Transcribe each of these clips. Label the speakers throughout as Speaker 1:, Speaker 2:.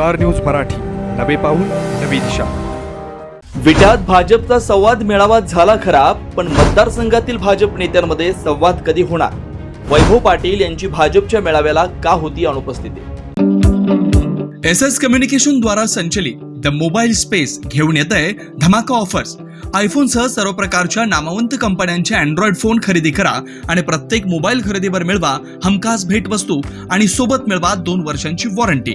Speaker 1: Star news Marathi. नवे पाऊल नवी दिशा.
Speaker 2: विट्यात भाजपचा संवाद मेळावा झाला खरा पण मतदारसंघातील भाजप नेत्यांमध्ये संवाद कधी होणार? वैभव पाटील यांची भाजपच्या मेळाव्याला का होती अनुपस्थिती?
Speaker 3: एस एस कम्युनिकेशन द्वारा संचलित द मोबाईल स्पेस घेऊन येत आहे धमाका ऑफर्स. आयफोनसह सर्व प्रकारच्या नामवंत कंपन्यांचे अँड्रॉइड फोन खरेदी करा आणि प्रत्येक मोबाईल खरेदीवर मिळवा हमखास भेटवस्तू आणि सोबत मिळवा दोन वर्षांची वॉरंटी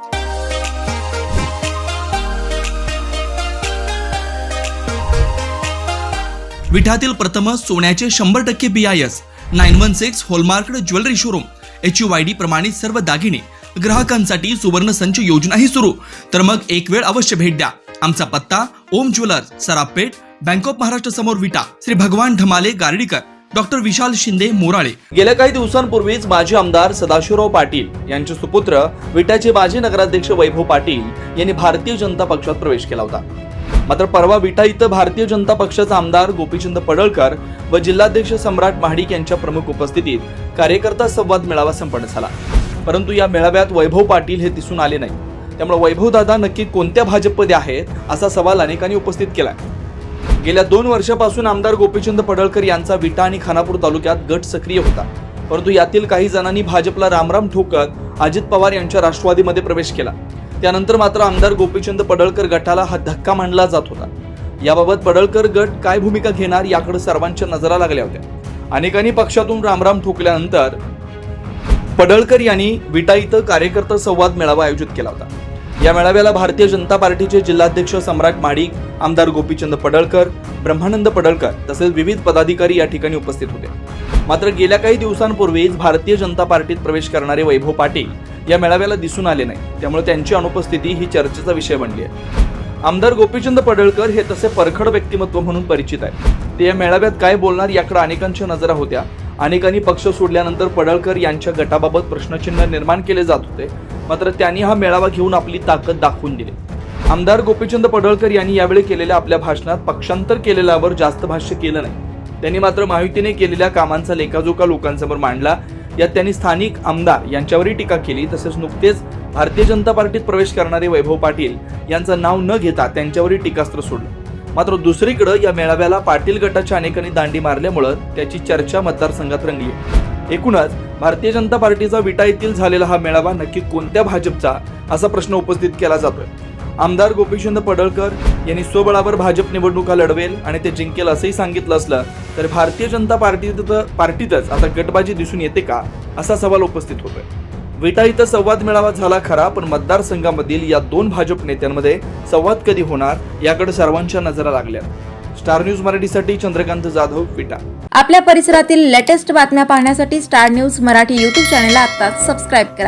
Speaker 3: विठातील प्रथम सोन्याचे शंभर टक्के B I S nine one six hallmarked jewellery showroom H U I D प्रमाणित सर्व दागिने ग्राहकांसाठी सुवर्ण संच योजनाही सुरू. तर मग एक वेळ अवश्य भेट द्या. आमचा पत्ता Om jewellers Sarapeth bank of Maharashtra समोर विटा श्री भगवान ढमाले गार्डीकर डॉक्टर विशाल शिंदे मोराळे.
Speaker 2: गेल्या काही दिवसांपूर्वीच माजी आमदार सदाशिवराव पाटील यांचे सुपुत्र विटाचे माजी नगराध्यक्ष वैभव पाटील यांनी भारतीय जनता पक्षात प्रवेश केला होता. मात्र परवा विटा इथं भारतीय जनता पक्षाचा आमदार गोपीचंद पडळकर व जिल्हाध्यक्ष सम्राट महाडिक यांच्या प्रमुख उपस्थितीत कार्यकर्ता संवाद मेळावा संपन्न झाला. परंतु या मेळाव्यात वैभव पाटील हे दिसून आले नाही. त्यामुळे वैभव दादा नक्की कोणत्या भाजपमध्ये आहेत असा सवाल अनेकांनी उपस्थित केला गेल्या दोन वर्षापासून आमदार गोपीचंद पडळकर यांचा विटा आणि खानापूर तालुक्यात गट सक्रिय होता. परंतु यातील काही जणांनी भाजपला रामराम ठोकत अजित पवार यांच्या राष्ट्रवादीमध्ये प्रवेश केला. त्यानंतर मात्र आमदार गोपीचंद पडळकर गटाला हा धक्का मानला जात होता. याबाबत पडळकर गट काय भूमिका घेणार याकडे सर्वांच्या नजरा लागल्या होत्या. अनेकांनी पक्षातून रामराम ठोकल्यानंतर पडळकर यांनी विटा इथं कार्यकर्ता संवाद मेळावा आयोजित केला होता. या मेळाव्याला भारतीय जनता पार्टीचे जिल्हाध्यक्ष सम्राट माडिक आमदार गोपीचंद पडळकर ब्रह्मानंद पडळकर तसेच विविध पदाधिकारी या ठिकाणी उपस्थित होते. मात्र गेल्या काही दिवसांपूर्वीच भारतीय जनता पार्टीत प्रवेश करणारे वैभव पाटील या मेळाव्याला दिसून आले नाही. त्यामुळे त्यांची अनुपस्थिती ही चर्चेचा विषय बनली आहे. आमदार गोपीचंद पडळकर हे तसे परखड व्यक्तिमत्व म्हणून परिचित आहे ते या मेळाव्यात काय बोलणार याकडे अनेकांच्या नजरा होत्या. अनेकांनी पक्ष सोडल्यानंतर पडळकर यांच्या गटाबाबत प्रश्नचिन्ह निर्माण केले जात होते. मात्र त्यांनी हा मेळावा घेऊन आपली ताकद दाखवून दिली. आमदार गोपीचंद पडळकर यांनी यावेळी केलेल्या आपल्या भाषणात पक्षांतर केलेल्यावर जास्त भाष्य केलं नाही. त्यांनी मात्र माहितीने केलेल्या कामांचा लेखाजोखा लोकांसमोर मांडला. यात त्यांनी स्थानिक आमदार यांच्यावरही टीका केली. तसेच नुकतेच भारतीय जनता पार्टीत प्रवेश करणारे वैभव पाटील यांचं नाव न घेता त्यांच्यावरही टीकास्त्र सोडलं. मात्र दुसरीकडे या मेळाव्याला पाटील गटाच्या अनेकांनी दांडी मारल्यामुळं त्याची चर्चा मतदारसंघात रंगली एकूणच भारतीय जनता पार्टीचा विटा येथील झालेला हा मेळावा नक्की कोणत्या भाजपचा असा प्रश्न उपस्थित केला जातोय. आमदार गोपीचंद पडळकर यांनी स्वबळावर भाजप निवडणुका लढवेल आणि ते जिंकेल असंही सांगितलं असलं तर भारतीय जनता पार्टीत पार्टीतच आता गटबाजी दिसून येते का? असा सवाल उपस्थित होतोय. विटा इथं संवाद मेळावा झाला खरा पण मतदारसंघामधील या दोन भाजप नेत्यांमध्ये संवाद कधी होणार याकडे सर्वांच्या नजरा लागल्या स्टार न्यूज मराठीसाठी चंद्रकांत जाधव विटा.
Speaker 4: आपल्या परिसरातील लेटेस्ट बातम्या पाहण्यासाठी स्टार न्यूज मराठी यूट्यूब चॅनलला आता सबस्क्राईब करा.